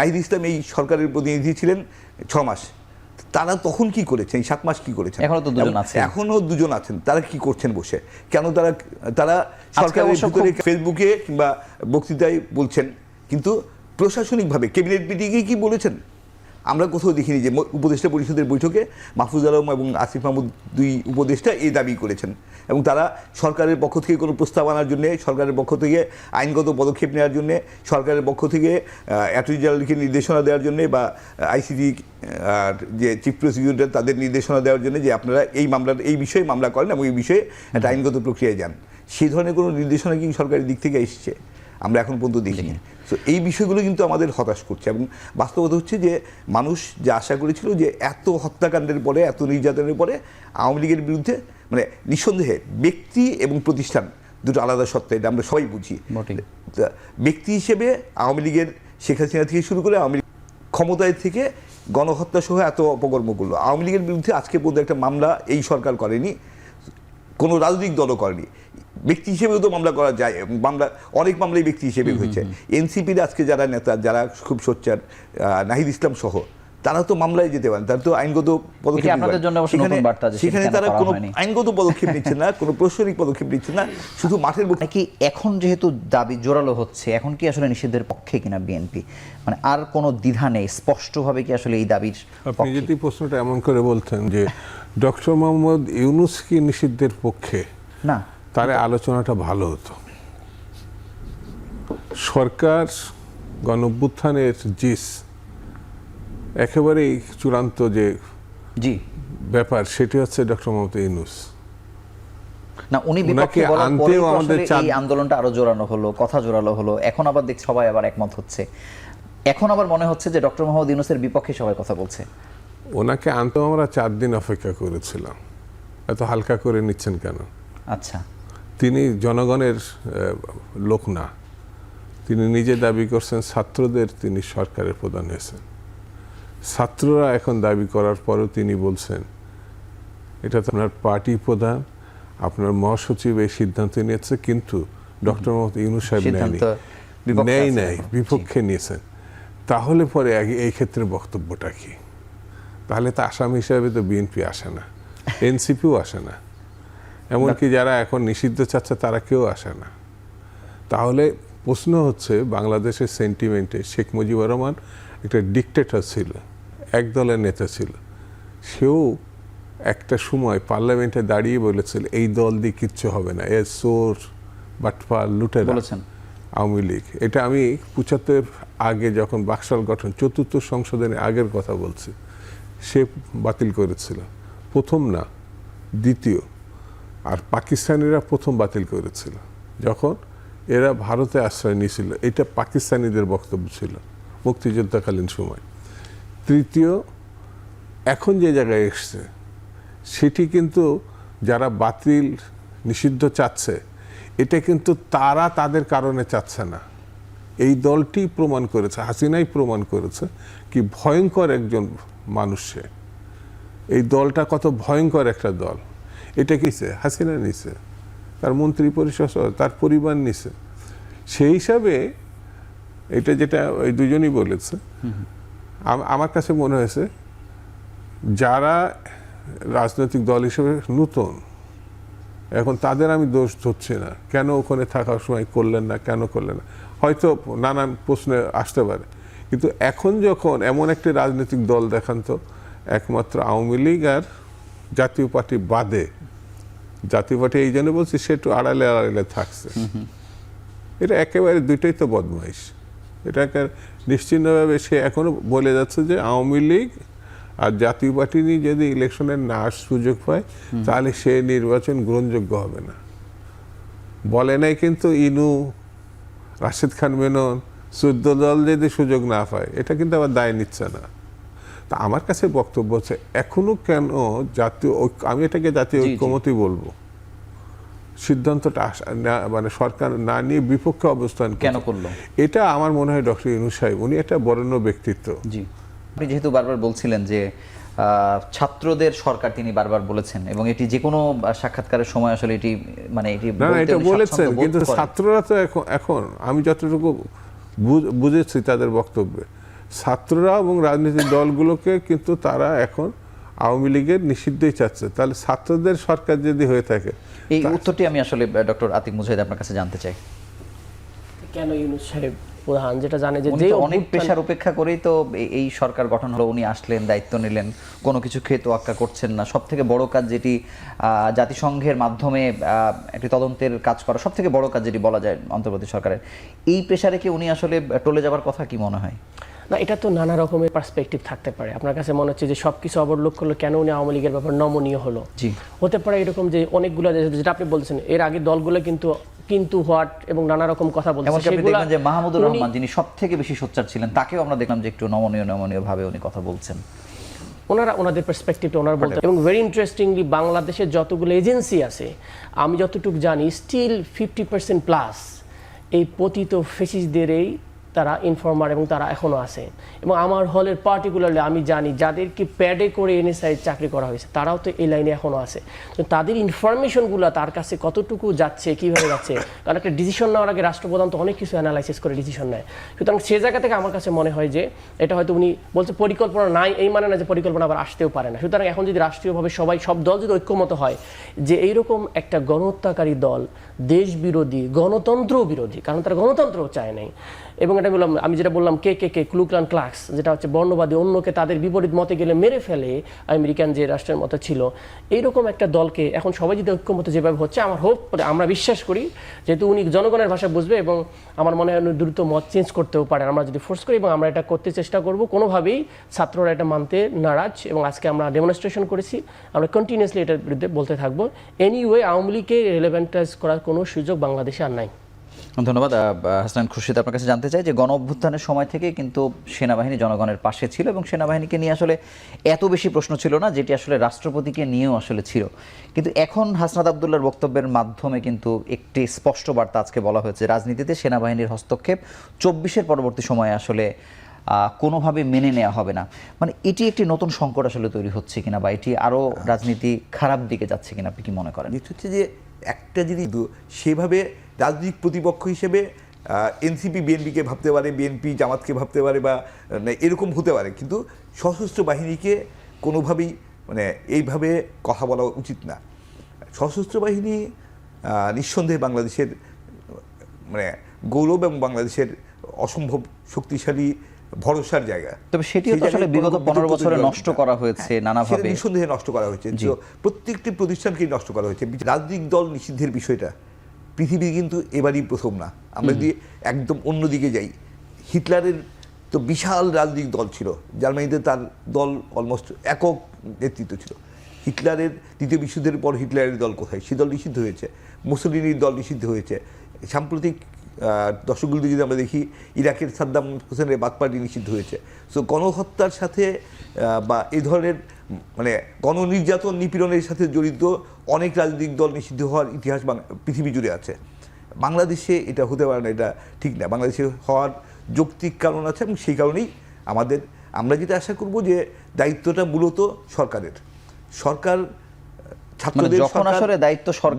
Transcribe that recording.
নাহিদ ইসলাম এই সরকারের প্রতিনিধি ছিলেন ছ মাস তারা তখন কি করেছেন? সাত মাস কি করেছেন? এখনও তো দুজন আছেন। এখনও দুজন আছেন। তারা কি করছেন বসে? কেন তারা তারা সরকারের ভিতরে ফেসবুকে কিংবা বক্তৃতায় বলছেন কিন্তু প্রশাসনিকভাবে ক্যাবিনেট মিটিংয়ে কি বলেছেন? আমরা কোথাও দেখিনি যে উপদেষ্টা পরিষদের বৈঠকে মাহফুজ আলম এবং আসিফ মাহমুদ দুই উপদেষ্টা এই দাবি করেছেন। এবং তারা সরকারের পক্ষ থেকে কোনো প্রস্তাব আনার জন্যে, সরকারের পক্ষ থেকে আইনগত পদক্ষেপ নেওয়ার জন্যে, সরকারের পক্ষ থেকে অ্যাটর্নি জেনারেলকে নির্দেশনা দেওয়ার জন্যে বা আইসিডি আর যে চিফ প্রসিকিউটর তাদের নির্দেশনা দেওয়ার জন্য যে আপনারা এই মামলার, এই বিষয়ে মামলা করেন এবং এই বিষয়ে একটা আইনগত প্রক্রিয়ায় যান। সেই ধরনের কোনো নির্দেশনা কি সরকারের দিক থেকে এসছে? আমরা এখন পর্যন্ত দেখিনি। তো এই বিষয়গুলো কিন্তু আমাদের হতাশ করছে এবং বাস্তবতা হচ্ছে যে মানুষ যে আশা করেছিল যে এত হত্যাকাণ্ডের পরে এত নির্যাতনের পরে আওয়ামী লীগের বিরুদ্ধে মানে নিঃসন্দেহে ব্যক্তি এবং প্রতিষ্ঠান দুটো আলাদা সত্তা এটা আমরা সবাই বুঝি। ব্যক্তি হিসেবে আওয়ামী লীগের শেখ হাসিনা থেকে শুরু করে আওয়ামী লীগ ক্ষমতায় থেকে গণহত্যা সহ এত অপকর্ম করল আওয়ামী লীগের বিরুদ্ধে আজকে পর্যন্ত একটা মামলা এই সরকার করেনি কোনো রাজনৈতিক দলও করেনি। ব্যক্তি হিসেবেও তো মামলা করা যায় মামলা অনেক মামলাই ব্যক্তি হিসেবে হয়েছে। এনসিপির আজকে যারা নেতা যারা খুব সোচ্চার নাহিদ ইসলাম সহ তারা তো মামলায় যেতে পারেন তারা তো আইনগত পদক্ষেপ এটি নিতে আপনাদের পারেন। জন্য অবশ্য সেখানে তারা কোনো আইনগত পদক্ষেপ নিচ্ছে না কোনো প্রশাসনিক পদক্ষেপ নিচ্ছে না শুধু মাঠের নাকি এখন যেহেতু দাবি জোরালো হচ্ছে এখন কি আসলে নিষিদ্ধের পক্ষে কিনা বিএনপি? মানে আর কোনো দ্বিধা নেই স্পষ্টভাবে কি আসলে এই দাবির আপনি যদি প্রশ্নটা এমন করে বলতেন যে ডক্টর মোহাম্মদ ইউনুস কি নিষিদ্ধের পক্ষে না। তাহলে আলোচনাটা ভালো হতো। সরকার গণঅভ্যুত্থানের জিস একেবারেই চূড়ান্ত যে জি। ব্যাপার সেটি হচ্ছে ডক্টর মোহাম্মদ ইউনুস। না উনি বিপক্ষে বলার আনতেও পরেই আমাদের এই আন্দোলনটা আরও জোরালো হলো কথা জোরালো হলো। এখন আবার দেখ সবাই আবার একমত হচ্ছে। এখন আবার মনে হচ্ছে যে ডক্টর মোহাম্মদ ইউনুসের বিপক্ষে সবাই কথা বলছে। ওনাকে আনতেও আমরা চার দিন অপেক্ষা করেছিলাম। এত হালকা করে নিচ্ছেন কেন? আচ্ছা। তিনি জনগণের লোক না। তিনি নিজে দাবি করছেন ছাত্রদের তিনি সরকারের প্রধান হয়েছেন। ছাত্ররা এখন দাবি করার পরেও তিনি বলছেন এটা তো আপনার পার্টি প্রধান আপনার মহাসচিব এই সিদ্ধান্ত নিয়েছে কিন্তু ডক্টর মোহাম্মদ ইউনুস সাহেব নেয়নি। বিপক্ষে নেই বিপক্ষে নিয়েছেন। তাহলে পরে এই ক্ষেত্রে বক্তব্যটা কি? তাহলে তো আসামি হিসাবে তো বিএনপি আসে না এনসিপিও আসে না। এমনকি যারা এখন নিষিদ্ধ চাচ্ছে তারা কেউ আসে না। তাহলে প্রশ্ন হচ্ছে বাংলাদেশের সেন্টিমেন্টে শেখ মুজিবুর রহমান একটা ডিকটেটর ছিল এক দলের নেতা ছিল। সেও একটা সময় পার্লামেন্টে দাঁড়িয়ে বলেছিল এই দল দিয়ে কিচ্ছু হবে না এ সোর বাটপাল লুটেরা। বলেছেন। আওয়ামী লীগ। এটা আমি পঁচাত্তর আগে যখন বাকশাল গঠন চতুর্থ সংশোধনের আগের কথা বলছি সে বাতিল করেছিল। প্রথম না দ্বিতীয়। আর পাকিস্তানিরা প্রথম বাতিল করেছিল। যখন এরা ভারতে আশ্রয় নিয়েছিল, এটা পাকিস্তানিদের বক্তব্য ছিল মুক্তিযুদ্ধকালীন সময়। তৃতীয়, এখন যে জায়গায় এসছে, সেটি কিন্তু যারা বাতিল নিষিদ্ধ চাচ্ছে, এটা কিন্তু তারা তাদের কারণে চাচ্ছে না। এই দলটি প্রমাণ করেছে, হাসিনাই প্রমাণ করেছে কি ভয়ঙ্কর একজন মানুষ এই দলটা কত ভয়ঙ্কর একটা দল। এটা কিসে? হাসিনা নিছে। তার মন্ত্রী পরিষদ, তার পরিবার নিছে। সেই হিসাবে এটা যেটা ওই দুজনই বলেছে আমার কাছে মনে হয়েছে যারা রাজনৈতিক দল হিসেবে নূতন, এখন তাদের আমি দোষ ধরছি না। কেন ওখানে থাকার সময় করলেন না, কেন করলেন না? হয়তো নানান প্রশ্নে আসতে পারে। কিন্তু এখন যখন এমন একটি রাজনৈতিক দল দেখান তো, একমাত্র আওয়ামী লীগ আর জাতীয় পার্টি বাদে জাতীয় পার্টি এই জন্য বলছি সে একটু আড়ালে আড়ালে থাকছে। এটা একেবারে দুইটাই তো বদমাইশ। এটাকে নিশ্চিন্তভাবে সে এখনও বলে যাচ্ছে যে আওয়ামী লীগ আর জাতীয় পার্টি নিয়ে যদি ইলেকশনে না সুযোগ পায় তাহলে সে নির্বাচন গ্রহণযোগ্য হবে না। বলে নাই কিন্তু ইনু রাশেদ খান মেনন চোদ্দ দল যদি সুযোগ না পায় এটা কিন্তু আবার দায় নিচ্ছে না। তা আমার কাছে বক্তব্য হচ্ছে এখনও কেন জাতীয় ঐক্য আমি এটাকে জাতীয়। ঐক্যমতই বলব। সিদ্ধান্তটা মানে সরকার না নিয়ে বিপক্ষে অবস্থান কেন। করল? এটা আমার মনে হয় ডক্টর ইনু সাহেব উনি একটা বরেণ্য ব্যক্তিত্ব। জি। আপনি যেহেতু বারবার বলছিলেন যে ছাত্রদের সরকার তিনি বারবার বলেছেন এবং এটি যে কোনো সাক্ষাৎকারের সময় আসলে এটি মানে এটি না এটা বলেছেন কিন্তু ছাত্ররা তো এখন এখন আমি যতটুকু বুঝেছি তাদের বক্তব্যে ছাত্ররা এবং রাজনৈতিক দলগুলোকে কিন্তু তারা এখন আওয়ামী লীগের নিষিদ্ধই চাচ্ছে। তাহলে ছাত্রদের সরকার যদি হয়ে থাকে এই উত্তরটি আমি আসলে ডক্টর আতিক মুজাহিদ আপনার কাছে জানতে চাই। কেন ইউনুস সাহেব প্রধান? যেটা জানে যে তো অনেক পেশার উপেক্ষা করেই তো এই সরকার গঠন হলো। উনি আসলেন দায়িত্ব নিলেন কোনো কিছু খেয়ে তোয়াক্কা করছেন না। সব থেকে বড় কাজ যেটি আহ, জাতিসংঘের মাধ্যমে আহ, একটি তদন্তের কাজ করা সব থেকে বড় কাজ যেটি বলা যায় অন্তর্বর্তী সরকারের। এই পেশারে কি উনি আসলে টলে যাবার কথা কি মনে হয়? না এটা তো নানা রকমের পার্সপেক্টিভ থাকতে পারে। আপনার কাছে মনে হচ্ছে যে সব কিছু অবলোক করল কেন উনি আওয়ামী লীগের ব্যাপার নমনীয় হলো? জি। হতে পারে এরকম যে অনেকগুলো যেটা আপনি বলছেন এর আগে দলগুলো কিন্তু কিন্তু হোয়াট এবং নানা রকম কথা বলছে সেগুলা যে মাহমুদুর রহমান যিনি সব থেকে বেশি সোচ্চার ছিলেন তাকেও আমরা দেখলাম যে একটু নমনীয় নমনীয় ভাবে উনি কথা বলছেন। ওনারা ওনাদের পার্সপেক্টিভটা ওনারা বলতে এবং ভেরি ইন্টারেস্টিংলি বাংলাদেশের যতগুলো এজেন্সি আছে আমি যতটুকু জানি স্টিল ফিফটি পার্সেন্ট প্লাস এই পতিত ফেসিসদেরই তারা ইনফর্মার এবং তারা এখনও আছে। এবং আমার হলের পার্টিকুলারলি আমি জানি যাদেরকে প্যাডে করে এনএসআই চাকরি করা হয়েছে, তারাও তো এই লাইনে এখনও আছে। তো তাদের ইনফরমেশনগুলো তার কাছে কতটুকু যাচ্ছে, কীভাবে যাচ্ছে, কারণ একটা ডিসিশন নেওয়ার আগে রাষ্ট্রপ্রধান তো অনেক কিছু অ্যানালাইসিস করে ডিসিশন নেয়। সুতরাং সে জায়গা থেকে আমার কাছে মনে হয় যে, এটা হয়তো উনি বলছে পরিকল্পনা নাই, এই মানে না যে পরিকল্পনা আবার আসতেও পারে না। সুতরাং এখন যদি রাষ্ট্রীয়ভাবে সবাই, সব দল যদি ঐক্যমত হয় যে এইরকম একটা গণহত্যাকারী দল দেশ বিরোধী গণতন্ত্র বিরোধী, কারণ তারা গণতন্ত্র চায় নাই। এবং এটা বললাম, আমি যেটা বললাম, কে কে কে ক্লুকলান ক্লাক্স যেটা হচ্ছে বর্ণবাদী, অন্যকে তাদের বিপরীত মতে গেলে মেরে ফেলে আমেরিকান যে রাষ্ট্রের মতো ছিল। এইরকম একটা দলকে এখন সবাই যদি ঐক্যমত যেভাবে হচ্ছে, আমার হোপ আমরা বিশ্বাস করি, যেহেতু উনি জনগণের ভাষা বুঝবে এবং আমার মনে হয় দ্রুত মত চেঞ্জ করতেও পারেন। আমরা যদি ফোর্স করি এবং আমরা এটা করতে চেষ্টা করব, কোনোভাবেই ছাত্ররা এটা মানতে নারাজ এবং আজকে আমরা ডেমনস্ট্রেশন করেছি। আমরা কন্টিনিউসলি এটার বিরুদ্ধে বলতে থাকব। এনিওয়ে আওয়ামী লীগকে রেলেভেন্টাইজ করার কোনো সুযোগ বাংলাদেশে আর নাই। ধন্যবাদ। আহ, হাসনান খুরশিদ আপনার কাছে জানতে চাই যে গণ অভ্যুত্থানের সময় থেকে কিন্তু সেনাবাহিনী জনগণের পাশে ছিল এবং সেনাবাহিনীকে নিয়ে আসলে এত বেশি প্রশ্ন ছিল না যেটি আসলে রাষ্ট্রপতিকে নিয়েও আসলে ছিল। কিন্তু এখন হাসনাত আবদুল্লার বক্তব্যের মাধ্যমে কিন্তু একটি স্পষ্ট বার্তা আজকে বলা হয়েছে। রাজনীতিতে সেনাবাহিনীর হস্তক্ষেপ চব্বিশের পরবর্তী সময়ে আসলে কোনোভাবে মেনে নেওয়া হবে না। মানে এটি একটি নতুন সংকট আসলে তৈরি হচ্ছে কিনা বা এটি আরও রাজনীতি খারাপ দিকে যাচ্ছে কিনা আপনি কি মনে করেন? হচ্ছে যে একটা জিনিস সেভাবে রাজনৈতিক প্রতিপক্ষ হিসেবে এনসিপি বিএনপিকে ভাবতে পারে বিএনপি জামাতকে ভাবতে পারে বা মানে এরকম হতে পারে। কিন্তু সশস্ত্র বাহিনীকে কোনোভাবেই মানে এইভাবে কথা বলা উচিত না। সশস্ত্র বাহিনী নিঃসন্দেহে বাংলাদেশের মানে গৌরব এবং বাংলাদেশের অসম্ভব শক্তিশালী ভরসার জায়গা। তবে সেটি আসলে বিগত পনেরো বছরে নষ্ট করা হয়েছে নানাভাবে। নিঃসন্দেহে নষ্ট করা হয়েছে। প্রত্যেকটি প্রতিষ্ঠানকেই নষ্ট করা হয়েছে। রাজনৈতিক দল নিষিদ্ধের বিষয়টা। পৃথিবী কিন্তু এবারই প্রথম না। আমরা যদি একদম অন্যদিকে যাই হিটলারের তো বিশাল রাজনৈতিক দল ছিল। জার্মানিতে তার দল অলমোস্ট একক নেতৃত্ব ছিল। হিটলারের দ্বিতীয় বিশ্বযুদ্ধের পর হিটলারের দল কোথায়? সে দল নিষিদ্ধ হয়েছে। মুসলিনীর দল নিষিদ্ধ হয়েছে। সাম্প্রতিক দশকগুলিতে যদি আমরা দেখি ইরাকের সাদ্দাম হোসেনের বাদ পার্টি নিষিদ্ধ হয়েছে। সো গণহত্যার সাথে বা এই ধরনের উম, গণ নির্যাতন নিপীড়নের সাথে জড়িত অনেক রাজনৈতিক দল নিষিদ্ধ হওয়ার ইতিহাস পৃথিবী জুড়ে আছে। বাংলাদেশে এটা হতে পারে না এটা ঠিক না। বাংলাদেশে হওয়ার যৌক্তিক কারণ আছে এবং সেই কারণেই আমাদের আমরা যেটা আশা করব যে দায়িত্বটা মূলত সরকারের। সরকার মানে ছাত্রদের যখন সরকার আসলে দায়িত্ব সরকারের